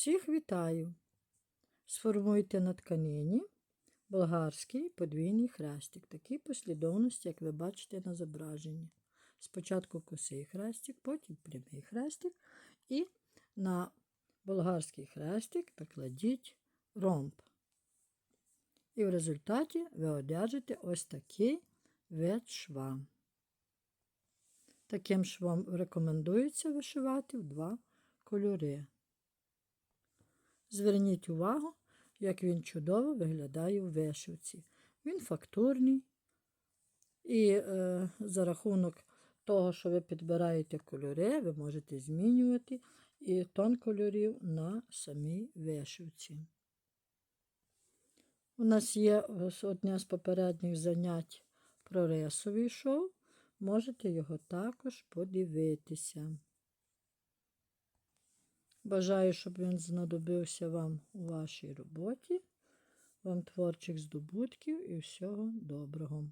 Всіх вітаю! Сформуйте на тканині болгарський подвійний хрестик, такій послідовності, як ви бачите на зображенні. Спочатку косий хрестик, потім прямий хрестик, і на болгарський хрестик покладіть ромб. І в результаті ви одержите ось такий вид шва. Таким швом рекомендується вишивати в два кольори. Зверніть увагу, як він чудово виглядає у вишивці. Він фактурний. І е, за рахунок того, що ви підбираєте кольори, ви можете змінювати і тон кольорів на самій вишивці. У нас є одне з попередніх занять про рисовий шов. Можете його також подивитися. Бажаю, щоб він знадобився вам у вашій роботі, вам творчих здобутків і всього доброго.